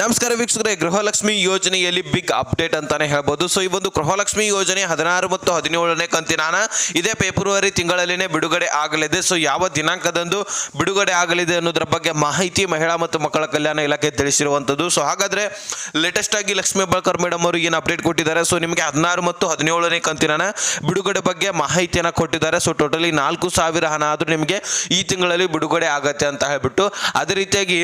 ನಮಸ್ಕಾರ ವೀಕ್ಷಕರೇ, ಗೃಹಲಕ್ಷ್ಮಿ ಯೋಜನೆಯಲ್ಲಿ ಬಿಗ್ ಅಪ್ಡೇಟ್ ಅಂತಾನೆ ಹೇಳ್ಬೋದು. ಸೊ ಈ ಒಂದು ಗೃಹಲಕ್ಷ್ಮಿ ಯೋಜನೆ ಹದಿನಾರು ಮತ್ತು ಹದಿನೇಳನೇ ಕಂತಿನ ಇದೇ ಫೆಬ್ರವರಿ ತಿಂಗಳಲ್ಲಿನೇ ಬಿಡುಗಡೆ ಆಗಲಿದೆ. ಸೊ ಯಾವ ದಿನಾಂಕದಂದು ಬಿಡುಗಡೆ ಆಗಲಿದೆ ಅನ್ನೋದ್ರ ಬಗ್ಗೆ ಮಾಹಿತಿ ಮಹಿಳಾ ಮತ್ತು ಮಕ್ಕಳ ಕಲ್ಯಾಣ ಇಲಾಖೆ ತಿಳಿಸಿರುವಂಥದ್ದು ಸೊ ಹಾಗಾದ್ರೆ ಲೇಟೆಸ್ಟ್ ಆಗಿ ಲಕ್ಷ್ಮೀ ಹೆಬ್ಬಾಳ್ಕರ್ ಮೇಡಮ್ ಅವರು ಏನು ಅಪ್ಡೇಟ್ ಕೊಟ್ಟಿದ್ದಾರೆ? ಸೊ ನಿಮಗೆ ಹದಿನಾರು ಮತ್ತು ಹದಿನೇಳನೇ ಕಂತಿನ ಬಿಡುಗಡೆ ಬಗ್ಗೆ ಮಾಹಿತಿಯನ್ನು ಕೊಟ್ಟಿದ್ದಾರೆ. ಸೊ ಟೋಟಲಿ ನಾಲ್ಕು ಸಾವಿರ ಹಣ ಆದರೂ ನಿಮಗೆ ಈ ತಿಂಗಳಲ್ಲಿ ಬಿಡುಗಡೆ ಆಗತ್ತೆ ಅಂತ ಹೇಳ್ಬಿಟ್ಟು, ಅದೇ ರೀತಿಯಾಗಿ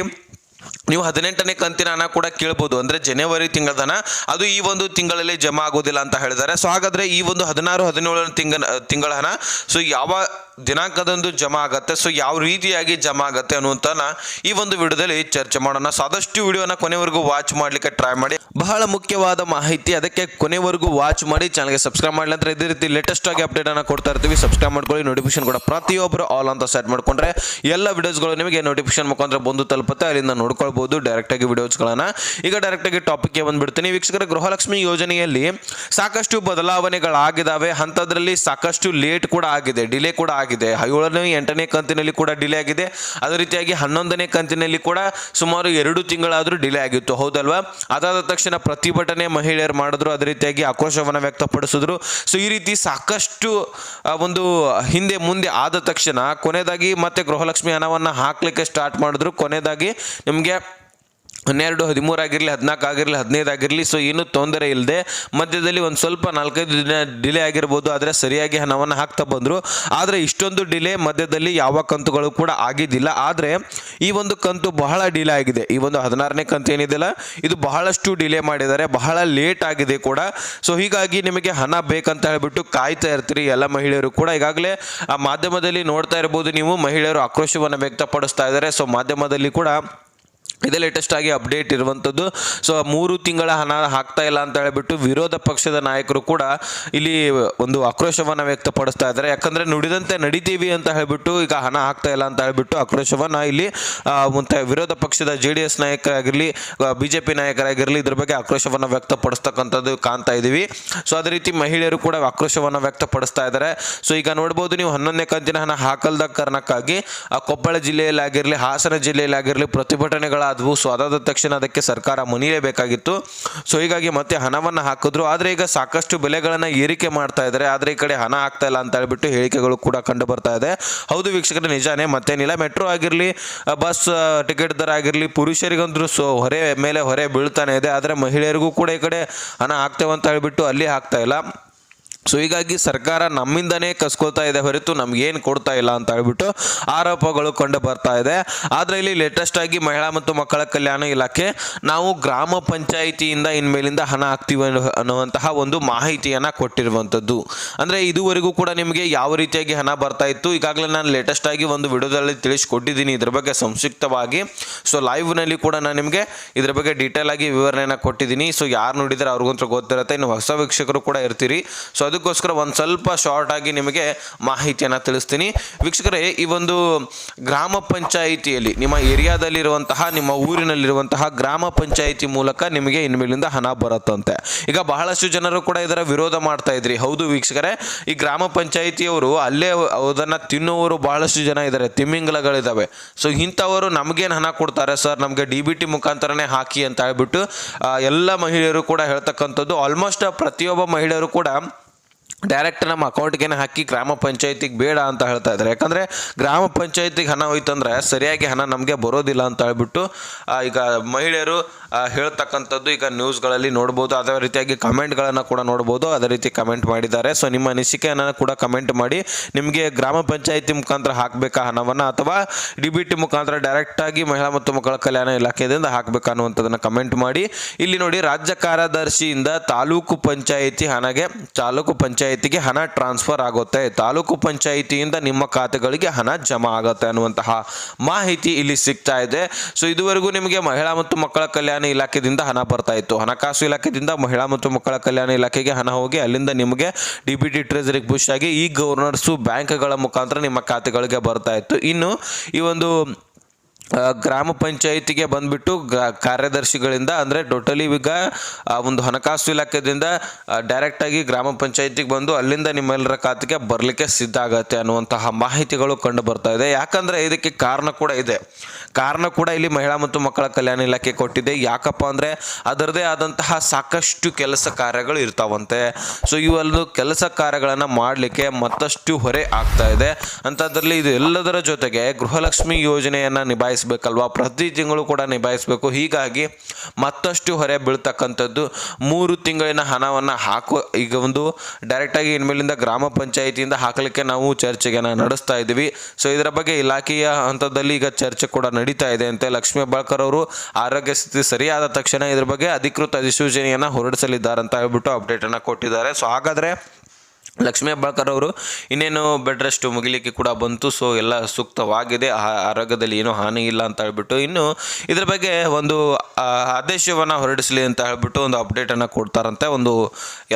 ನೀವು ಹದಿನೆಂಟನೇ ಕಂತಿನ ಹಣ ಕೂಡ ಕೇಳ್ಬೋದು. ಅಂದ್ರೆ ಜನವರಿ ತಿಂಗಳದನ ಅದು ಈ ಒಂದು ತಿಂಗಳಲ್ಲಿ ಜಮಾ ಆಗೋದಿಲ್ಲ ಅಂತ ಹೇಳಿದ್ದಾರೆ. ಸೊ ಹಾಗಾದ್ರೆ ಈ ಒಂದು ಹದಿನಾರು ಹದಿನೇಳನೇ ತಿಂಗಳ ತಿಂಗಳ ಹಣ ಸೊ ಯಾವ ದಿನಾಂಕದಂದು ಜಮಾ ಆಗತ್ತೆ ಸೊ ಯಾವ ರೀತಿಯಾಗಿ ಜಮಾ ಆಗತ್ತೆ ಅನ್ನುವಂತನ ಈ ಒಂದು ವಿಡಿಯೋದಲ್ಲಿ ಚರ್ಚೆ ಮಾಡೋಣ. ಸೊ ವಿಡಿಯೋನ ಕೊನೆವರೆಗೂ ವಾಚ್ ಮಾಡ್ಲಿಕ್ಕೆ ಟ್ರೈ ಮಾಡಿ. ಬಹಳ ಮುಖ್ಯವಾದ ಮಾಹಿತಿ ಅದಕ್ಕೆ ಕೊನೆವರೆಗೂ ವಾಚ್ ಮಾಡಿ. ಚಾನಲ್ಗೆ ಸಬ್ಸ್ಕ್ರೈಬ್ ಮಾಡಲಿ ಅಂದ್ರೆ ಇದೇ ರೀತಿ ಲೇಟೆಸ್ಟ್ ಆಗಿ ಅಪ್ಡೇಟ್ ಅನ್ನು ಕೊಡ್ತಾ ಇರ್ತೀವಿ. ಸಬ್ಸ್ಕ್ರೈಬ್ ಮಾಡ್ಕೊಳ್ಳಿ. ನೋಟಿಫಿಕೇಶನ್ ಕೂಡ ಪ್ರತಿಯೊಬ್ಬರು ಆಲ್ ಅಂತ ಸೆಟ್ ಮಾಡ್ಕೊಂಡ್ರೆ ಎಲ್ಲ ವಿಡಿಯೋಸ್ಗಳು ನಿಮಗೆ ನೋಟಿಫಿಕೇಶನ್ ಮುಖಾಂತರ ಬಂದು ತಲುಪುತ್ತೆ. ಅಲ್ಲಿಂದ ನೋಡ್ಕೊಳ್ಬಹುದು ಡೈರೆಕ್ಟ್ ಆಗಿ ವಿಡಿಯೋಸ್ಗಳನ್ನ ಈಗ ಡೈರೆಕ್ಟ್ ಆಗಿ ಟಾಪಿಕ್ಗೆ ಬಂದ್ಬಿಡ್ತೀನಿ. ವೀಕ್ಷಕರ, ಗೃಹಲಕ್ಷ್ಮಿ ಯೋಜನೆಯಲ್ಲಿ ಸಾಕಷ್ಟು ಬದಲಾವಣೆಗಳಾಗಿದ್ದಾವೆ ಅಂಥದ್ರಲ್ಲಿ ಸಾಕಷ್ಟು ಲೇಟ್ ಕೂಡ ಆಗಿದೆ ಡಿಲೇ ಕೂಡ ಆಗಿದೆ. ಏಳನೇ, ಎಂಟನೇ ಕಂತಿನಲ್ಲಿ ಕೂಡ ಡಿಲೇ ಆಗಿದೆ. ಅದೇ ರೀತಿಯಾಗಿ ಹನ್ನೊಂದನೇ ಕಂತಿನಲ್ಲಿ ಕೂಡ ಸುಮಾರು ಎರಡು ತಿಂಗಳಾದರೂ ಡಿಲೇ ಆಗಿತ್ತು. ಹೌದಲ್ವಾ? ಅದಾದ ತಕ್ಷಣ ಪ್ರತಿಭಟನೆ ಮಹಿಳೆಯರು ಮಾಡಿದ್ರು. ಅದೇ ರೀತಿಯಾಗಿ ಆಕ್ರೋಶವನ್ನು ವ್ಯಕ್ತಪಡಿಸಿದ್ರು. ಸೊ ಈ ರೀತಿ ಸಾಕಷ್ಟು ಒಂದು ಹಿಂದೆ ಮುಂದೆ ಆದ ತಕ್ಷಣ ಕೊನೆಯದಾಗಿ ಮತ್ತೆ ಗೃಹಲಕ್ಷ್ಮಿ ಹಣವನ್ನು ಹಾಕ್ಲಿಕ್ಕೆ ಸ್ಟಾರ್ಟ್ ಮಾಡಿದ್ರು. ಕೊನೆಯದಾಗಿ ಹನ್ನೆರಡು, ಹದಿಮೂರು ಆಗಿರಲಿ, ಹದಿನಾಲ್ಕು ಆಗಿರಲಿ, ಹದಿನೈದು ಆಗಿರಲಿ ಸೊ ಏನೂ ತೊಂದರೆ ಇಲ್ಲದೆ ಮಧ್ಯದಲ್ಲಿ ಒಂದು ಸ್ವಲ್ಪ ನಾಲ್ಕೈದು ದಿನ ಡಿಲೇ ಆಗಿರ್ಬೋದು, ಆದರೆ ಸರಿಯಾಗಿ ಹಣವನ್ನು ಹಾಕ್ತಾ ಬಂದರು. ಆದರೆ ಇಷ್ಟೊಂದು ಡಿಲೇ ಮಧ್ಯದಲ್ಲಿ ಯಾವ ಕಂತುಗಳು ಕೂಡ ಆಗಿದ್ದಿಲ್ಲ. ಆದರೆ ಈ ಒಂದು ಕಂತು ಬಹಳ ಡಿಲೇ ಆಗಿದೆ. ಈ ಒಂದು ಹದಿನಾರನೇ ಕಂತು ಏನಿದೆಯಲ್ಲ, ಇದು ಬಹಳಷ್ಟು ಡಿಲೇ ಮಾಡಿದ್ದಾರೆ, ಬಹಳ ಲೇಟ್ ಆಗಿದೆ ಕೂಡ. ಸೊ ಹೀಗಾಗಿ ನಿಮಗೆ ಹಣ ಬೇಕಂತ ಹೇಳಿಬಿಟ್ಟು ಕಾಯ್ತಾ ಇರ್ತೀರಿ, ಎಲ್ಲ ಮಹಿಳೆಯರು ಕೂಡ. ಈಗಾಗಲೇ, ಆ ಮಾಧ್ಯಮದಲ್ಲಿ ನೋಡ್ತಾ ಇರ್ಬೋದು ನೀವು, ಮಹಿಳೆಯರು ಆಕ್ರೋಶವನ್ನು ವ್ಯಕ್ತಪಡಿಸ್ತಾ ಇದ್ದಾರೆ. ಸೊ ಮಾಧ್ಯಮದಲ್ಲಿ ಕೂಡ ಇದೇ ಲೇಟೆಸ್ಟ್ ಆಗಿ ಅಪ್ಡೇಟ್ ಇರುವಂಥದ್ದು ಸೊ ಮೂರು ತಿಂಗಳ ಹಣ ಹಾಕ್ತಾ ಇಲ್ಲ ಅಂತ ಹೇಳಿಬಿಟ್ಟು ವಿರೋಧ ಪಕ್ಷದ ನಾಯಕರು ಕೂಡ ಇಲ್ಲಿ ಒಂದು ಆಕ್ರೋಶವನ್ನು ವ್ಯಕ್ತಪಡಿಸ್ತಾ ಇದ್ದಾರೆ. ಯಾಕಂದ್ರೆ ನುಡಿದಂತೆ ನಡಿತೀವಿ ಅಂತ ಹೇಳಿಬಿಟ್ಟು ಈಗ ಹಣ ಹಾಕ್ತಾ ಇಲ್ಲ ಅಂತ ಹೇಳ್ಬಿಟ್ಟು ಆಕ್ರೋಶವನ್ನು ಇಲ್ಲಿ ವಿರೋಧ ಪಕ್ಷದ ಜೆ ಡಿ ಎಸ್ ನಾಯಕರಾಗಿರಲಿ ಬಿ ಜೆ ಪಿ ನಾಯಕರಾಗಿರಲಿ ಇದ್ರ ಬಗ್ಗೆ ಆಕ್ರೋಶವನ್ನು ವ್ಯಕ್ತಪಡಿಸ್ತಕ್ಕಂಥದ್ದು ಕಾಣ್ತಾ ಇದ್ದೀವಿ ಸೊ ಅದೇ ರೀತಿ ಮಹಿಳೆಯರು ಕೂಡ ಆಕ್ರೋಶವನ್ನು ವ್ಯಕ್ತಪಡಿಸ್ತಾ ಇದ್ದಾರೆ. ಸೊ ಈಗ ನೋಡ್ಬೋದು ನೀವು ಹನ್ನೊಂದನೇ ಕಂತಿನ ಹಣ ಹಾಕಲ್ದ ಕಾರಣಕ್ಕಾಗಿ ಕೊಪ್ಪಳ ಜಿಲ್ಲೆಯಲ್ಲಾಗಿರಲಿ, ಹಾಸನ ಜಿಲ್ಲೆಯಲ್ಲಿ ಆಗಿರಲಿ ಪ್ರತಿಭಟನೆಗಳಾದವು ಸೊ ಅದಾದ ತಕ್ಷಣ ಅದಕ್ಕೆ ಸರ್ಕಾರ ಮುನಿಯಲೇಬೇಕಾಗಿತ್ತು ಸೊ ಹೀಗಾಗಿ ಮತ್ತೆ ಹಣವನ್ನು ಹಾಕಿದ್ರು. ಆದರೆ ಈಗ ಸಾಕಷ್ಟು ಬೆಲೆಗಳನ್ನು ಏರಿಕೆ ಮಾಡ್ತಾ ಇದ್ದಾರೆ. ಆದರೆ ಈ ಕಡೆ ಹಣ ಆಗ್ತಾ ಇಲ್ಲ ಅಂತ ಹೇಳ್ಬಿಟ್ಟು ಹೇಳಿಕೆಗಳು ಕೂಡ ಕಂಡು ಬರ್ತಾ ಇದೆ. ಹೌದು ವೀಕ್ಷಕರು, ನಿಜಾನೇ ಮತ್ತೇನಿಲ್ಲ ಮೆಟ್ರೋ ಆಗಿರಲಿ ಬಸ್ ಟಿಕೆಟ್ ದರ ಆಗಿರಲಿ, ಪುರುಷರಿಗಂದ್ರೂ ಸೊ ಹೊರೆ ಮೇಲೆ ಹೊರೆ ಬೀಳ್ತಾನೆ ಇದೆ. ಆದರೆ ಮಹಿಳೆಯರಿಗೂ ಕೂಡ ಈ ಕಡೆ ಹಣ ಹಾಕ್ತೇವೆ ಅಂತ ಹೇಳ್ಬಿಟ್ಟು ಅಲ್ಲಿ ಹಾಕ್ತಾ ಇಲ್ಲ. ಸೊ ಹೀಗಾಗಿ ಸರ್ಕಾರ ನಮ್ಮಿಂದನೇ ಕಸ್ಕೊಳ್ತಾ ಇದೆ ಹೊರತು ನಮ್ಗೇನು ಕೊಡ್ತಾ ಇಲ್ಲ ಅಂತ ಹೇಳ್ಬಿಟ್ಟು ಆರೋಪಗಳು ಕಂಡು ಬರ್ತಾ ಇದೆ. ಆದರೆ ಇಲ್ಲಿ ಲೇಟೆಸ್ಟ್ ಆಗಿ ಮಹಿಳಾ ಮತ್ತು ಮಕ್ಕಳ ಕಲ್ಯಾಣ ಇಲಾಖೆ ನಾವು ಗ್ರಾಮ ಪಂಚಾಯಿತಿಯಿಂದ ಇನ್ಮೇಲಿಂದ ಹಣ ಹಾಕ್ತೀವಿ ಅನ್ನೋ- ಅನ್ನುವಂತಹ ಒಂದು ಮಾಹಿತಿಯನ್ನು ಕೊಟ್ಟಿರುವಂಥದ್ದು. ಅಂದರೆ ಇದುವರೆಗೂ ಕೂಡ ನಿಮಗೆ ಯಾವ ರೀತಿಯಾಗಿ ಹಣ ಬರ್ತಾ ಇತ್ತು? ಈಗಾಗಲೇ ನಾನು ಲೇಟೆಸ್ಟ್ ಆಗಿ ಒಂದು ವಿಡಿಯೋದಲ್ಲಿ ತಿಳಿಸ್ಕೊಟ್ಟಿದ್ದೀನಿ. ಇದ್ರ ಬಗ್ಗೆ ಸಂಕ್ಷಿಪ್ತವಾಗಿ. ಸೊ ಲೈವ್ನಲ್ಲಿ ಕೂಡ ನಾನು ನಿಮಗೆ ಇದ್ರ ಬಗ್ಗೆ ಡೀಟೇಲ್ ಆಗಿ ವಿವರಣೆಯನ್ನು ಕೊಟ್ಟಿದ್ದೀನಿ. ಸೊ ಯಾರು ನೋಡಿದರೆ ಅವ್ರಿಗಂತೂ ಗೊತ್ತಿರುತ್ತೆ. ಇನ್ನು ಹೊಸ ವೀಕ್ಷಕರು ಕೂಡ ಇರ್ತೀರಿ. ಸೊ ಅದಕ್ಕೋಸ್ಕರ ಒಂದು ಸ್ವಲ್ಪ ಶಾರ್ಟ್ ಆಗಿ ನಿಮಗೆ ಮಾಹಿತಿಯನ್ನು ತಿಳಿಸ್ತೀನಿ. ವೀಕ್ಷಕರೇ, ಈ ಒಂದು ಗ್ರಾಮ ಪಂಚಾಯಿತಿಯಲ್ಲಿ, ನಿಮ್ಮ ಏರಿಯಾದಲ್ಲಿರುವಂತಹ, ನಿಮ್ಮ ಊರಿನಲ್ಲಿರುವಂತಹ ಗ್ರಾಮ ಪಂಚಾಯಿತಿ ಮೂಲಕ ನಿಮಗೆ ಇನ್ಮೇಲಿಂದ ಹಣ ಬರುತ್ತಂತೆ. ಈಗ ಬಹಳಷ್ಟು ಜನರು ಕೂಡ ಇದರ ವಿರೋಧ ಮಾಡ್ತಾ ಇದ್ರಿ. ಹೌದು ವೀಕ್ಷಕರೇ, ಈ ಗ್ರಾಮ ಪಂಚಾಯಿತಿಯವರು ಅಲ್ಲೇ ಅದನ್ನು ತಿನ್ನುವವರು ಬಹಳಷ್ಟು ಜನ ಇದ್ದಾರೆ. ತಿಮ್ಮಿಂಗಲಗಳಿದ್ದಾವೆ ಸೊ ಇಂಥವರು ನಮಗೇನು ಹಣ ಕೊಡ್ತಾರೆ ಸರ್ ನಮಗೆ ಡಿ ಬಿ ಟಿ ಮುಖಾಂತರನೇ ಹಾಕಿ ಅಂತ ಹೇಳ್ಬಿಟ್ಟು ಎಲ್ಲ ಮಹಿಳೆಯರು ಕೂಡ ಹೇಳ್ತಕ್ಕಂಥದ್ದು. ಆಲ್ಮೋಸ್ಟ್ ಪ್ರತಿಯೊಬ್ಬ ಮಹಿಳೆಯರು ಕೂಡ ಡೈರೆಕ್ಟ್ ನಮ್ಮ ಅಕೌಂಟ್ಗೆ ಹಾಕಿ ಗ್ರಾಮ ಪಂಚಾಯತಿಗೆ ಬೇಡ ಅಂತ ಹೇಳ್ತಾ ಇದ್ದಾರೆ. ಯಾಕಂದರೆ ಗ್ರಾಮ ಪಂಚಾಯತಿಗೆ ಹಣ ಹೋಯ್ತಂದ್ರೆ ಸರಿಯಾಗಿ ಹಣ ನಮಗೆ ಬರೋದಿಲ್ಲ ಅಂತ ಹೇಳ್ಬಿಟ್ಟು ಈಗ ಮಹಿಳೆಯರು ಹೇಳ್ತಕ್ಕಂಥದ್ದು ಈಗ ನ್ಯೂಸ್ಗಳಲ್ಲಿ ನೋಡ್ಬೋದು. ಅದೇ ರೀತಿಯಾಗಿ ಕಮೆಂಟ್ಗಳನ್ನು ಕೂಡ ನೋಡ್ಬೋದು. ಅದೇ ರೀತಿ ಕಮೆಂಟ್ ಮಾಡಿದ್ದಾರೆ. ಸೊ ನಿಮ್ಮ ಅನಿಸಿಕೆಯನ್ನು ಕೂಡ ಕಮೆಂಟ್ ಮಾಡಿ, ನಿಮಗೆ ಗ್ರಾಮ ಪಂಚಾಯತಿ ಮುಖಾಂತರ ಹಾಕಬೇಕಾ ಹಣವನ್ನು ಅಥವಾ ಡಿ ಬಿ ಟಿ ಮುಖಾಂತರ ಡೈರೆಕ್ಟಾಗಿ ಮಹಿಳಾ ಮತ್ತು ಮಕ್ಕಳ ಕಲ್ಯಾಣ ಇಲಾಖೆಯಿಂದ ಹಾಕಬೇಕಾ ಅನ್ನುವಂಥದ್ದನ್ನು ಕಮೆಂಟ್ ಮಾಡಿ. ಇಲ್ಲಿ ನೋಡಿ, ರಾಜ್ಯ ಕಾರ್ಯದರ್ಶಿಯಿಂದ ತಾಲೂಕು ಪಂಚಾಯಿತಿ ಹಣಗೆ, ತಾಲೂಕು ಪಂಚಾಯಿತಿಗೆ ಹಣ ಟ್ರಾನ್ಸ್ಫರ್ ಆಗುತ್ತೆ. ತಾಲೂಕು ಪಂಚಾಯಿತಿಯಿಂದ ನಿಮ್ಮ ಖಾತೆಗಳಿಗೆ ಹಣ ಜಮಾ ಆಗುತ್ತೆ ಅನ್ನುವಂತಹ ಮಾಹಿತಿ ಇಲ್ಲಿ ಸಿಗ್ತಾ ಇದೆ. ಸೊ ಇದುವರೆಗೂ ನಿಮಗೆ ಮಹಿಳಾ ಮತ್ತು ಮಕ್ಕಳ ಕಲ್ಯಾಣ ಇಲಾಖೆಯಿಂದ ಹಣ ಬರ್ತಾ ಇತ್ತು. ಹಣಕಾಸು ಇಲಾಖೆಯಿಂದ ಮಹಿಳಾ ಮತ್ತು ಮಕ್ಕಳ ಕಲ್ಯಾಣ ಇಲಾಖೆಗೆ ಹಣ ಹೋಗಿ ಅಲ್ಲಿಂದ ನಿಮಗೆ ಡಿ ಬಿ ಟಿ ಪುಷ್ ಆಗಿ ಈ ಗವರ್ನರ್ಸು ಬ್ಯಾಂಕ್ಗಳ ಮುಖಾಂತರ ನಿಮ್ಮ ಖಾತೆಗಳಿಗೆ ಬರ್ತಾ ಇತ್ತು. ಇನ್ನು ಈ ಒಂದು ಗ್ರಾಮ ಪಂಚಾಯಿತಿಗೆ ಬಂದ್ಬಿಟ್ಟು ಕಾರ್ಯದರ್ಶಿಗಳಿಂದ, ಅಂದರೆ ಟೋಟಲಿ ಈಗ ಒಂದು ಹಣಕಾಸು ಇಲಾಖೆದಿಂದ ಡೈರೆಕ್ಟಾಗಿ ಗ್ರಾಮ ಪಂಚಾಯಿತಿಗೆ ಬಂದು ಅಲ್ಲಿಂದ ನಿಮ್ಮೆಲ್ಲರ ಖಾತೆಗೆ ಬರಲಿಕ್ಕೆ ಸಿದ್ಧ ಆಗತ್ತೆ ಅನ್ನುವಂತಹ ಮಾಹಿತಿಗಳು ಕಂಡು ಬರ್ತಾ ಇದೆ. ಯಾಕಂದರೆ ಇದಕ್ಕೆ ಕಾರಣ ಕೂಡ ಇದೆ. ಕಾರಣ ಕೂಡ ಇಲ್ಲಿ ಮಹಿಳಾ ಮತ್ತು ಮಕ್ಕಳ ಕಲ್ಯಾಣ ಇಲಾಖೆ ಕೊಟ್ಟಿದೆ. ಯಾಕಪ್ಪ ಅಂದರೆ ಅದರದೇ ಆದಂತಹ ಸಾಕಷ್ಟು ಕೆಲಸ ಕಾರ್ಯಗಳು ಇರ್ತಾವಂತೆ. ಸೊ ಇವೆಲ್ಲ ಕೆಲಸ ಕಾರ್ಯಗಳನ್ನು ಮಾಡಲಿಕ್ಕೆ ಮತ್ತಷ್ಟು ಹೊರೆ ಆಗ್ತಾ ಇದೆ. ಅಂಥದ್ರಲ್ಲಿ ಇದು ಎಲ್ಲದರ ಜೊತೆಗೆ ಗೃಹಲಕ್ಷ್ಮಿ ಯೋಜನೆಯನ್ನು ನಿಭಾಯಿಸಬೇಕಲ್ವಾ? ಪ್ರತಿ ತಿಂಗಳು ಕೂಡ ನಿಭಾಯಿಸಬೇಕು. ಹೀಗಾಗಿ ಮತ್ತಷ್ಟು ಹೊರೆ ಬೀಳ್ತಕ್ಕಂಥದ್ದು. ಮೂರು ತಿಂಗಳಿನ ಹಣವನ್ನು ಹಾಕೋ, ಈಗ ಒಂದು ಡೈರೆಕ್ಟಾಗಿ ಇನ್ಮೇಲಿಂದ ಗ್ರಾಮ ಪಂಚಾಯಿತಿಯಿಂದ ಹಾಕಲಿಕ್ಕೆ ನಾವು ಚರ್ಚೆಗೆ ನಡೆಸ್ತಾ ಇದ್ದೀವಿ. ಸೊ ಇದರ ಬಗ್ಗೆ ಇಲಾಖೆಯ ಹಂತದಲ್ಲಿ ಈಗ ಚರ್ಚೆ ಕೂಡ ನಡೀತಾ ಇದೆ ಅಂತೆ ಲಕ್ಷ್ಮೀ ಬಾಳ್ಕರ್ ಅವರು ಆರೋಗ್ಯ ಸ್ಥಿತಿ ಸರಿಯಾದ ತಕ್ಷಣ ಇದ್ರ ಬಗ್ಗೆ ಅಧಿಕೃತ ಅಧಿಸೂಚನೆಯನ್ನು ಹೊರಡಿಸಲಿದ್ದಾರೆ ಅಂತ ಹೇಳ್ಬಿಟ್ಟು ಅಪ್ಡೇಟನ್ನು ಕೊಟ್ಟಿದ್ದಾರೆ. ಸೊ ಹಾಗಾದರೆ ಲಕ್ಷ್ಮೀ ಹೆಬ್ಬಾಳ್ಕರ್ ಅವರು ಇನ್ನೇನು ಬೆಡ್ ರೆಸ್ಟ್ ಮುಗಿಲಿಕ್ಕೆ ಕೂಡ ಬಂತು ಸೊ ಎಲ್ಲ ಸೂಕ್ತವಾಗಿದೆ. ಆರೋಗ್ಯದಲ್ಲಿ ಏನೂ ಹಾನಿ ಇಲ್ಲ ಅಂತ ಹೇಳ್ಬಿಟ್ಟು ಇನ್ನು ಇದ್ರ ಬಗ್ಗೆ ಒಂದು ಆದೇಶವನ್ನು ಹೊರಡಿಸಲಿ ಅಂತ ಹೇಳ್ಬಿಟ್ಟು ಒಂದು ಅಪ್ಡೇಟನ್ನು ಕೊಡ್ತಾರಂತೆ. ಒಂದು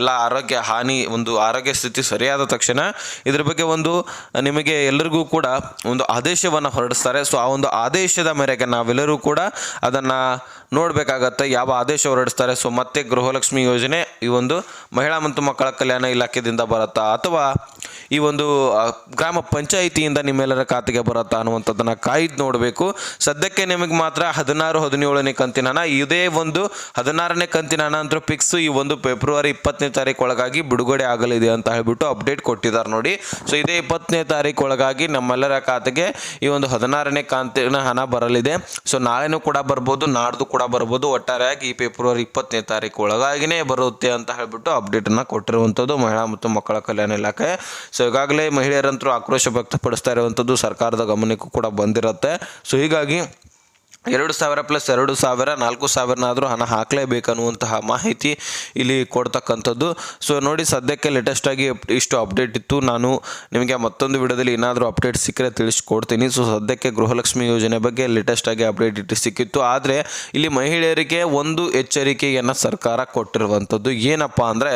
ಎಲ್ಲ ಆರೋಗ್ಯ ಹಾನಿ, ಒಂದು ಆರೋಗ್ಯ ಸ್ಥಿತಿ ಸರಿಯಾದ ತಕ್ಷಣ ಇದ್ರ ಬಗ್ಗೆ ಒಂದು, ನಿಮಗೆ ಎಲ್ಲರಿಗೂ ಕೂಡ ಒಂದು ಆದೇಶವನ್ನು ಹೊರಡಿಸ್ತಾರೆ. ಸೊ ಆ ಒಂದು ಆದೇಶದ ಮೇರೆಗೆ ನಾವೆಲ್ಲರೂ ಕೂಡ ಅದನ್ನು ನೋಡಬೇಕಾಗತ್ತೆ, ಯಾವ ಆದೇಶ ಹೊರಡಿಸ್ತಾರೆ. ಸೊ ಮತ್ತೆ ಗೃಹಲಕ್ಷ್ಮಿ ಯೋಜನೆ ಈ ಒಂದು ಮಹಿಳಾ ಮತ್ತು ಮಕ್ಕಳ ಕಲ್ಯಾಣ ಇಲಾಖೆಯಿಂದ ಬರುತ್ತಾ. ಅಥವಾ ಈ ಒಂದು ಗ್ರಾಮ ಪಂಚಾಯಿತಿಯಿಂದ ನಿಮ್ಮೆಲ್ಲರ ಖಾತೆಗೆ ಬರುತ್ತಾ ಅನ್ನುವಂಥದ್ದನ್ನು ಕಾಯ್ದು ನೋಡಬೇಕು. ಸದ್ಯಕ್ಕೆ ನಿಮಗೆ ಮಾತ್ರ ಹದಿನಾರು, ಹದಿನೇಳನೇ ಕಂತಿನ ಹಣ. ಇದೇ ಒಂದು ಹದಿನಾರನೇ ಕಂತಿನ ಅಂತೂ ಫಿಕ್ಸ್ ಈ ಒಂದು ಫೆಬ್ರವರಿ ಇಪ್ಪತ್ತನೇ ತಾರೀಕು ಒಳಗಾಗಿ ಬಿಡುಗಡೆ ಆಗಲಿದೆ ಅಂತ ಹೇಳ್ಬಿಟ್ಟು ಅಪ್ಡೇಟ್ ಕೊಟ್ಟಿದ್ದಾರೆ ನೋಡಿ. ಸೊ ಇದೇ ಇಪ್ಪತ್ತನೇ ತಾರೀಕು ಒಳಗಾಗಿ ನಮ್ಮೆಲ್ಲರ ಖಾತೆಗೆ ಈ ಒಂದು ಹದಿನಾರನೇ ಕಂತಿನ ಹಣ ಬರಲಿದೆ. ಸೊ ನಾಳೆನೂ ಕೂಡ ಬರ್ಬೋದು, ನಾಡ್ದು ಕೂಡ ಬರ್ಬೋದು. ಒಟ್ಟಾರೆಯಾಗಿ ಈ ಫೆಬ್ರವರಿ ಇಪ್ಪತ್ತನೇ ತಾರೀಕು ಒಳಗಾಗಿನೇ ಬರುತ್ತೆ ಅಂತ ಹೇಳ್ಬಿಟ್ಟು ಅಪ್ಡೇಟನ್ನು ಕೊಟ್ಟಿರುವಂಥದ್ದು ಮಹಿಳಾ ಮತ್ತು ಮಕ್ಕಳ ಕಲ್ಯಾಣ ಇಲಾಖೆ. ಸೊ ಈಗಾಗಲೇ ಮಹಿಳೆಯರಂತರೂ ಆಕ್ರೋಶ ವ್ಯಕ್ತಪಡಿಸ್ತಾ ಇರುವಂಥದ್ದು ಸರ್ಕಾರದ ಗಮನಕ್ಕೂ ಕೂಡ ಬಂದಿರುತ್ತೆ. ಸೊ ಹೀಗಾಗಿ ಎರಡು ಸಾವಿರ ಪ್ಲಸ್ ಎರಡು ಸಾವಿರ, ನಾಲ್ಕು ಸಾವಿರನಾದರೂ ಹಣ ಹಾಕಲೇಬೇಕನ್ನುವಂತಹ ಮಾಹಿತಿ ಇಲ್ಲಿ ಕೊಡ್ತಕ್ಕಂಥದ್ದು. ಸೊ ನೋಡಿ ಸದ್ಯಕ್ಕೆ ಲೇಟೆಸ್ಟಾಗಿ ಇಷ್ಟು ಅಪ್ಡೇಟ್ ಇತ್ತು. ನಾನು ನಿಮಗೆ ಮತ್ತೊಂದು ವಿಡಿಯೋದಲ್ಲಿ ಏನಾದರೂ ಅಪ್ಡೇಟ್ ಸಿಕ್ಕರೆ ತಿಳಿಸ್ಕೊಡ್ತೀನಿ. ಸೊ ಸದ್ಯಕ್ಕೆ ಗೃಹಲಕ್ಷ್ಮಿ ಯೋಜನೆ ಬಗ್ಗೆ ಲೇಟೆಸ್ಟಾಗಿ ಅಪ್ಡೇಟ್ ಇಟ್ಟು ಸಿಕ್ಕಿತ್ತು. ಆದರೆ ಇಲ್ಲಿ ಮಹಿಳೆಯರಿಗೆ ಒಂದು ಎಚ್ಚರಿಕೆಯನ್ನು ಸರ್ಕಾರ ಕೊಟ್ಟಿರುವಂಥದ್ದು. ಏನಪ್ಪ ಅಂದರೆ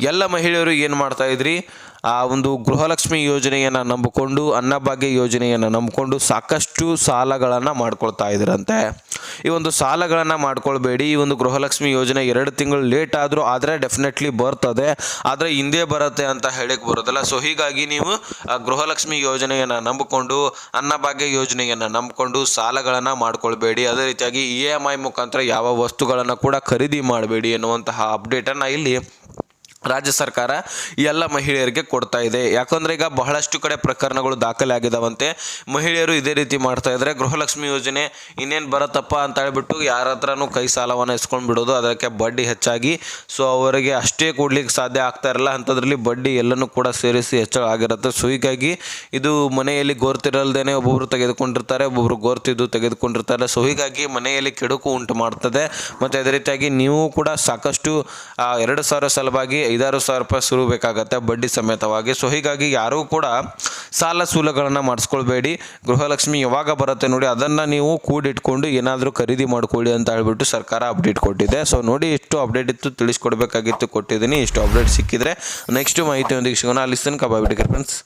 ಎಲ್ಲ ಮಹಿಳೆಯರು ಏನು ಮಾಡ್ತಾ ಇದ್ರಿ? ಆ ಒಂದು ಗೃಹಲಕ್ಷ್ಮಿ ಯೋಜನೆಯನ್ನು ನಂಬಿಕೊಂಡು, ಅನ್ನಭಾಗ್ಯ ಯೋಜನೆಯನ್ನು ನಂಬಿಕೊಂಡು ಸಾಕಷ್ಟು ಸಾಲಗಳನ್ನು ಮಾಡ್ಕೊಳ್ತಾ ಇದ್ರಂತೆ. ಈ ಒಂದು ಸಾಲಗಳನ್ನು ಮಾಡ್ಕೊಳ್ಬೇಡಿ. ಈ ಒಂದು ಗೃಹಲಕ್ಷ್ಮಿ ಯೋಜನೆ ಎರಡು ತಿಂಗಳು ಲೇಟ್ ಆದರೂ ಆದರೆ ಡೆಫಿನೆಟ್ಲಿ ಬರ್ತದೆ. ಆದರೆ ಹಿಂದೆ ಬರುತ್ತೆ ಅಂತ ಹೇಳಕ್ಕೆ ಬರೋದಿಲ್ಲ ಸೊ ಹೀಗಾಗಿ ನೀವು ಆ ಗೃಹಲಕ್ಷ್ಮಿ ಯೋಜನೆಯನ್ನು ನಂಬಿಕೊಂಡು, ಅನ್ನಭಾಗ್ಯ ಯೋಜನೆಯನ್ನು ನಂಬಿಕೊಂಡು ಸಾಲಗಳನ್ನು ಮಾಡ್ಕೊಳ್ಬೇಡಿ. ಅದೇ ರೀತಿಯಾಗಿ ಇ ಎಂ ಐ ಮುಖಾಂತರ ಯಾವ ವಸ್ತುಗಳನ್ನು ಕೂಡ ಖರೀದಿ ಮಾಡಬೇಡಿ ಎನ್ನುವಂತಹ ಅಪ್ಡೇಟನ್ನು ಇಲ್ಲಿ ರಾಜ್ಯ ಸರ್ಕಾರ ಎಲ್ಲ ಮಹಿಳೆಯರಿಗೆ ಕೊಡ್ತಾ ಇದೆ. ಯಾಕಂದ್ರೆ ಈಗ ಬಹಳಷ್ಟು ಕಡೆ ಪ್ರಕರಣಗಳು ದಾಖಲೆ ಆಗಿದಾವಂತೆ ಮಹಿಳೆಯರು ಇದೇ ರೀತಿ ಮಾಡ್ತಾ ಇದ್ರೆ ಗೃಹಲಕ್ಷ್ಮಿ ಯೋಜನೆ ಇನ್ನೇನು ಬರತ್ತಪ್ಪ ಅಂತ ಹೇಳ್ಬಿಟ್ಟು ಯಾರ ಹತ್ರನೂ ಕೈ ಸಾಲವನ್ನು ಇಸ್ಕೊಂಡು ಬಿಡೋದು, ಅದಕ್ಕೆ ಬಡ್ಡಿ ಹೆಚ್ಚಾಗಿ. ಸೊ ಅವರಿಗೆ ಅಷ್ಟೇ ಕೊಡ್ಲಿಕ್ಕೆ ಸಾಧ್ಯ ಆಗ್ತಾ ಇರಲ್ಲ. ಅಂಥದ್ರಲ್ಲಿ ಬಡ್ಡಿ ಎಲ್ಲನೂ ಕೂಡ ಸೇರಿಸಿ ಹೆಚ್ಚಳ ಆಗಿರುತ್ತೆ. ಸೊ ಹೀಗಾಗಿ ಇದು ಮನೆಯಲ್ಲಿ ಗೋರ್ತಿರಲ್ದೇನೆ ಒಬ್ಬೊಬ್ರು ತೆಗೆದುಕೊಂಡಿರ್ತಾರೆ, ಒಬ್ಬೊಬ್ರು ಗೋರ್ತಿದ್ದು ತೆಗೆದುಕೊಂಡಿರ್ತಾರೆ. ಸೊ ಹೀಗಾಗಿ ಮನೆಯಲ್ಲಿ ಕೆಡುಕು ಉಂಟು ಮಾಡ್ತದೆ. ಮತ್ತು ಅದೇ ರೀತಿಯಾಗಿ ನೀವು ಕೂಡ ಸಾಕಷ್ಟು ಎರಡು ಸಾವಿರ ಸಲುವಾಗಿ ಐದಾರು ಸಾವಿರ ರೂಪಾಯಿ ಸುರು ಬೇಕಾಗತ್ತೆ ಬಡ್ಡಿ ಸಮೇತವಾಗಿ. ಸೊ ಹೀಗಾಗಿ ಯಾರೂ ಕೂಡ ಸಾಲ ಸೂಲಗಳನ್ನು ಮಾಡಿಸ್ಕೊಳ್ಬೇಡಿ. ಗೃಹಲಕ್ಷ್ಮಿ ಯಾವಾಗ ಬರುತ್ತೆ ನೋಡಿ, ಅದನ್ನು ನೀವು ಕೂಡಿಟ್ಕೊಂಡು ಏನಾದರೂ ಖರೀದಿ ಮಾಡ್ಕೊಳ್ಳಿ ಅಂತ ಹೇಳ್ಬಿಟ್ಟು ಸರ್ಕಾರ ಅಪ್ಡೇಟ್ ಕೊಟ್ಟಿದೆ. ಸೊ ನೋಡಿ ಇಷ್ಟು ಅಪ್ಡೇಟ್ ಇತ್ತು, ತಿಳಿಸ್ಕೊಡ್ಬೇಕಾಗಿತ್ತು, ಕೊಟ್ಟಿದ್ದೀನಿ. ಇಷ್ಟು ಅಪ್ಡೇಟ್ ಸಿಕ್ಕಿದ್ರೆ ನೆಕ್ಸ್ಟ್ ಮಾಹಿತಿಯೊಂದಿಗೆ ಸಿಗೋಣ. ಅಲ್ಲಿ ತನಕ ಬಾಯ್ ಫ್ರೆಂಡ್ಸ್